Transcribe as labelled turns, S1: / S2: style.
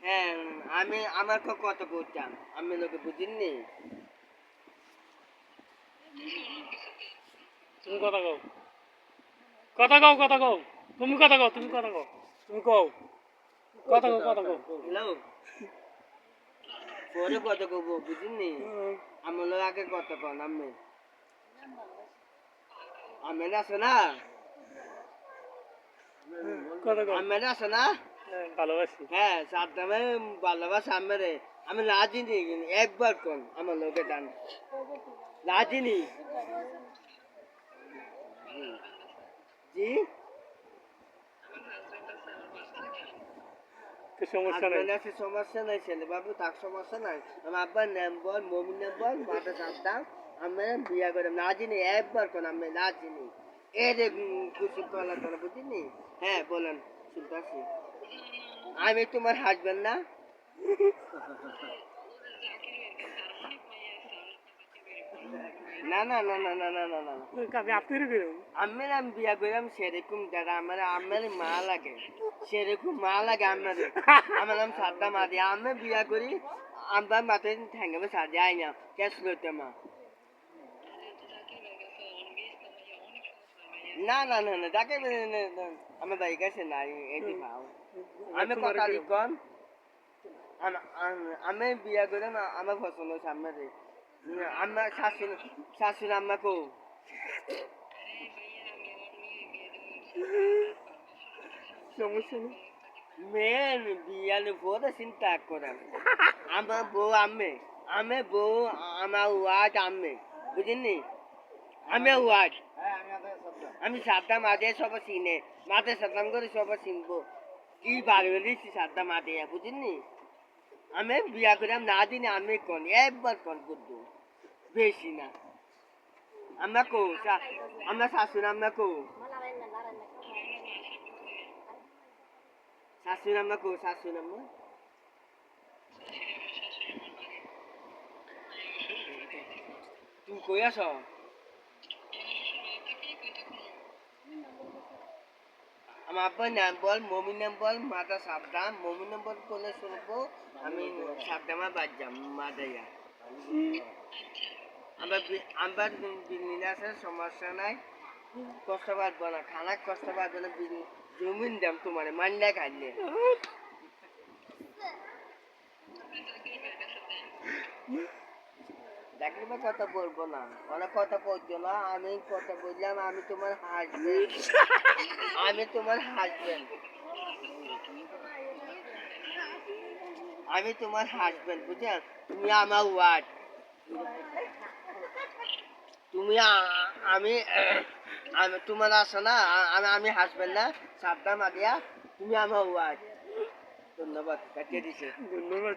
S1: হ্যাঁ আমি আমার ক- কত করতাম? আমি লোকে বুঝিনি।
S2: তুমি কথা কও। কথা কও কথা কও। তুমি কথা কও তুমি কথা কও। তুমি কও। কথা কও কথা কও।
S1: হ্যালো? পরে কত করব বুঝিনি। আমার লোক আগে কত কন আমি। আমি না?
S2: কথা কও।
S1: আমি না?
S2: ভালোবাসি।
S1: হ্যাঁ ভালোবাসা আমি একবার কোন আমার লোকে জি?
S2: সমস্যা নেই।
S1: হাজবেন্ড সমস্যা নাই ছেলে বাবু তার সমস্যা নাই। আমার আব্বার নাম বল মমিন নাম বল মাথা সাতটাম আমি বিয়া করে রাজিনি একবার কোন আমি রাজিনি এ রে খুশি কলা তোরা বুঝিনি? হ্যাঁ বলেন। শুনতেছি আমি তোমার হাজবেন্ড না। না না না না না না না না।
S2: আমি আপনার করুন
S1: আমি আমি বিয়া করলাম সেরকম দাদা আমার আমার মা লাগে। সেরকম মা লাগে আমার। আমার নাম সাদ্দা মা দিয়ে আমি বিয়া করি আমার মাথায় ঠ্যাঙ্গে সাজে আই না ক্যাশ করতে মা। না না না না যাকে আমার বাড়ি কাছে নাই এটি পাও আমি কথা লিখন আমি বিয়া করে আমার পছন্দ হয়েছে আমার আমার শাশুড়ি শাশুড়ি আম্মাকেও
S2: সমস্যা নেই।
S1: মেন বিয়ালে বড় চিন্তা করেন আমার বউ আমি আমি বউ আমার ওয়াজ আমি বুঝিনি আমি ওয়াজ আমি সাতটা মাঝে সব চিনে। মাঝে সাতলাম করে সব চিনবো। কি হলেছি সাতটা মাঝে বুঝিনি? আমি বিয়া করে না দিনে আমি কোন, একবার কোন করব বেশি না। আমরা কো আমরা শাশুড়ি, আমরা কো? শাশুড়ি, আমরা কো, শাশুড়ি, আমরা? তুমি কই আছ? আমার নাম বল নাম বল, মাতা সাবধান। নাম বল বলে শুনব? আমি সাবধামা বাদ যাম মাদাইয়া। আমরা আমরা বিল্ডিং আছে, সমস্যা নাই। কষ্ট পারব না খানা কষ্ট পারব না জমিন দাম তোমার মান্ডা খাইলে। দেখলি বা কথা বলব না। অনেক কথা বলছো না আমি কথা বললাম আমি তোমার হাসবেন্ড আমি তোমার আমি তোমার তুমি আমার ওয়ার্ড তুমি আমি আমি তোমার আসো না? আমি আমি হাসবেন্ড না। সাবধান আদিয়া তুমি আমার ওয়ার্ড ধন্যবাদ কাটিয়ে দিছে
S2: ধন্যবাদ